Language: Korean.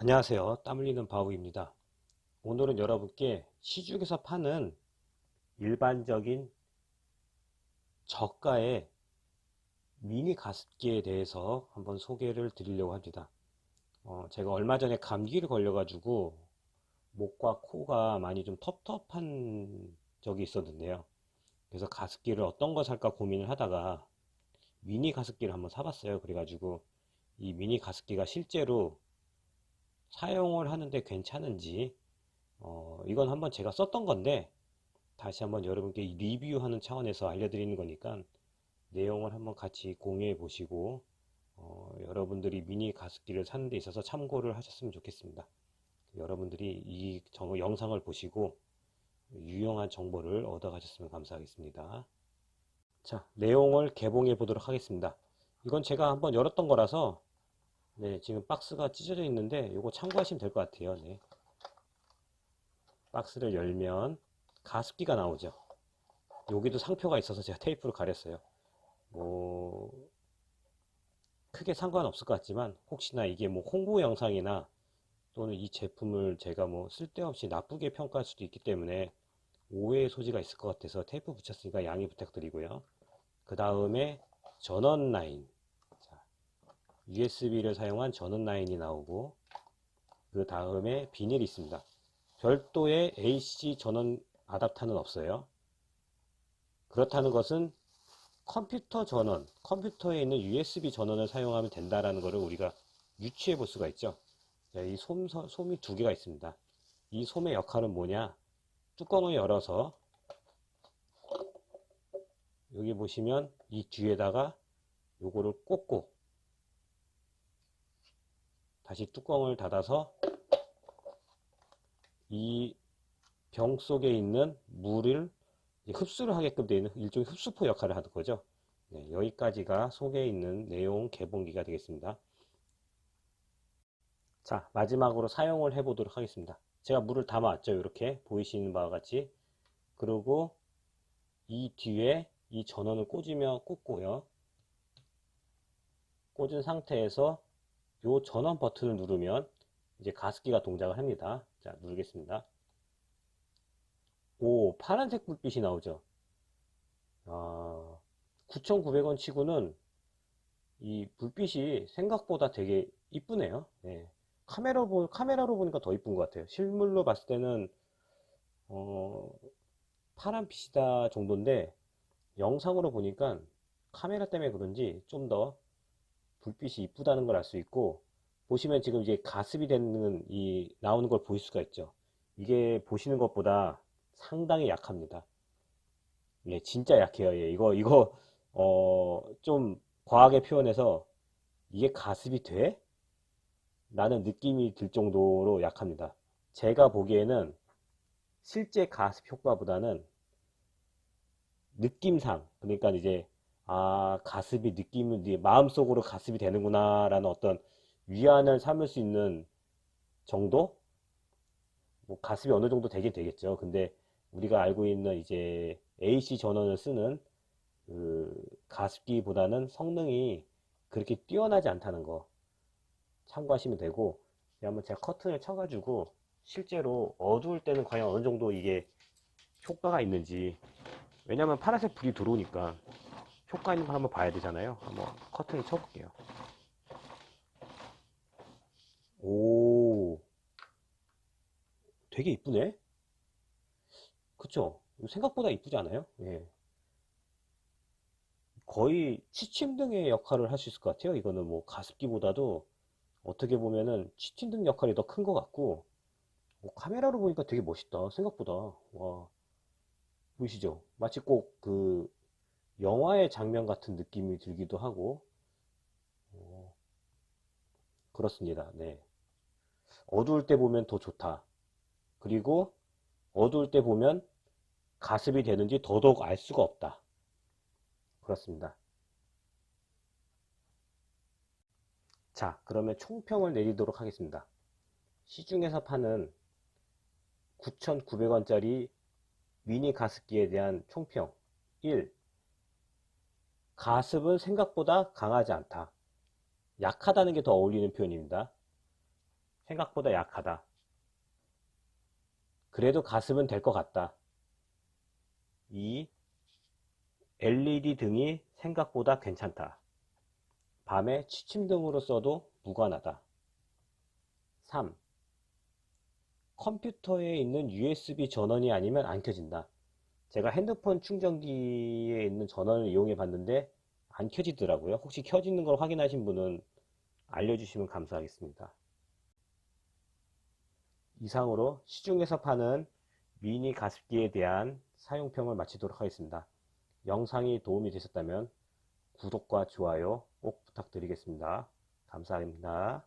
아, 안녕하세요. 땀 흘리는 바우입니다. 오늘은 여러분께 시중에서 파는 일반적인 저가의 미니 가습기에 대해서 한번 소개를 드리려고 합니다. 어, 제가 얼마 전에 감기를 걸려가지고 목과 코가 많이 좀 텁텁한 적이 있었는데요. 그래서 가습기를 어떤 거 살까 고민을 하다가 미니 가습기를 한번 사봤어요. 그래가지고 이 미니 가습기가 실제로 사용을 하는데 괜찮은지 어, 이건 한번 제가 썼던 건데 다시 한번 여러분께 리뷰하는 차원에서 알려드리는 거니까 내용을 한번 같이 공유해 보시고 어, 여러분들이 미니 가습기를 사는 데 있어서 참고를 하셨으면 좋겠습니다. 여러분들이 이 정- 영상을 보시고 유용한 정보를 얻어 가셨으면 감사하겠습니다. 자, 내용을 개봉해 보도록 하겠습니다. 이건 제가 한번 열었던 거라서 네, 지금 박스가 찢어져 있는데 이거 참고하시면 될 것 같아요. 네. 박스를 열면 가습기가 나오죠. 여기도 상표가 있어서 제가 테이프로 가렸어요. 뭐 크게 상관없을 것 같지만 혹시나 이게 뭐 홍보 영상이나 또는 이 제품을 제가 뭐 쓸데없이 나쁘게 평가할 수도 있기 때문에 오해의 소지가 있을 것 같아서 테이프 붙였으니까 양해 부탁드리고요. 그 다음에 전원 라인 USB를 사용한 전원 라인이 나오고 그 다음에 비닐이 있습니다. 별도의 AC 전원 아답터는 없어요. 그렇다는 것은 컴퓨터 전원, 컴퓨터에 있는 USB 전원을 사용하면 된다라는 것을 우리가 유추해 볼 수가 있죠. 자, 이 솜, 솜이 두 개가 있습니다. 이 솜의 역할은 뭐냐? 뚜껑을 열어서 여기 보시면 이 뒤에다가 요거를 꽂고 다시 뚜껑을 닫아서 이 병 속에 있는 물을 흡수를 하게끔 되어 있는 일종의 흡수포 역할을 하는 거죠. 네, 여기까지가 속에 있는 내용 개봉기가 되겠습니다. 자, 마지막으로 사용을 해 보도록 하겠습니다. 제가 물을 담아왔죠. 이렇게 보이시는 바와 같이. 그리고 이 뒤에 이 전원을 꽂으며 꽂고요. 꽂은 상태에서 요 전원 버튼을 누르면 이제 가습기가 동작을 합니다. 자, 누르겠습니다. 오, 파란색 불빛이 나오죠. 아, 9,900원 치고는 이 불빛이 생각보다 되게 이쁘네요. 네. 카메라 보, 카메라로 보니까 더 이쁜 것 같아요. 실물로 봤을 때는, 어, 파란 빛이다 정도인데, 영상으로 보니까 카메라 때문에 그런지 좀 더 불빛이 이쁘다는 걸 알 수 있고, 보시면 지금 이제 가습이 되는 이 나오는 걸 보실 수가 있죠. 이게 보시는 것보다 상당히 약합니다. 예, 진짜 약해요. 예, 이거 이거 어, 좀 과하게 표현해서 이게 가습이 돼? 라는 느낌이 들 정도로 약합니다. 제가 보기에는 실제 가습 효과보다는 느낌상 그러니까 이제 아 가습이 느낌은 마음속으로 가습이 되는구나 라는 어떤 위안을 삼을 수 있는 정도? 뭐 가습이 어느 정도 되긴 되겠죠. 근데 우리가 알고 있는 이제 AC 전원을 쓰는 그 가습기보다는 성능이 그렇게 뛰어나지 않다는 거 참고하시면 되고 한번 제가 커튼을 쳐가지고 실제로 어두울 때는 과연 어느 정도 이게 효과가 있는지 왜냐면 파란색 불이 들어오니까 효과 있는 거 한번 봐야 되잖아요. 한번 커튼을 쳐볼게요. 오, 되게 이쁘네. 그쵸? 생각보다 이쁘지 않아요? 예. 거의 치침등의 역할을 할 수 있을 것 같아요. 이거는 뭐 가습기보다도 어떻게 보면은 치침등 역할이 더 큰 것 같고, 뭐 카메라로 보니까 되게 멋있다. 생각보다. 와. 보이시죠? 마치 꼭 그 영화의 장면 같은 느낌이 들기도 하고, 어, 그렇습니다. 네. 어두울 때 보면 더 좋다. 그리고 어두울 때 보면 가습이 되는지 더더욱 알 수가 없다. 그렇습니다. 자, 그러면 총평을 내리도록 하겠습니다. 시중에서 파는 9,900원짜리 미니 가습기에 대한 총평 1. 가습은 생각보다 강하지 않다. 약하다는 게 더 어울리는 표현입니다. 생각보다 약하다. 그래도 가습은 될 것 같다. 2. LED 등이 생각보다 괜찮다. 밤에 취침등으로 써도 무관하다. 3. 컴퓨터에 있는 USB 전원이 아니면 안 켜진다. 제가 핸드폰 충전기에 있는 전원을 이용해 봤는데 안 켜지더라고요. 혹시 켜지는 걸 확인하신 분은 알려주시면 감사하겠습니다. 이상으로 시중에서 파는 미니 가습기에 대한 사용평을 마치도록 하겠습니다. 영상이 도움이 되셨다면 구독과 좋아요 꼭 부탁드리겠습니다. 감사합니다.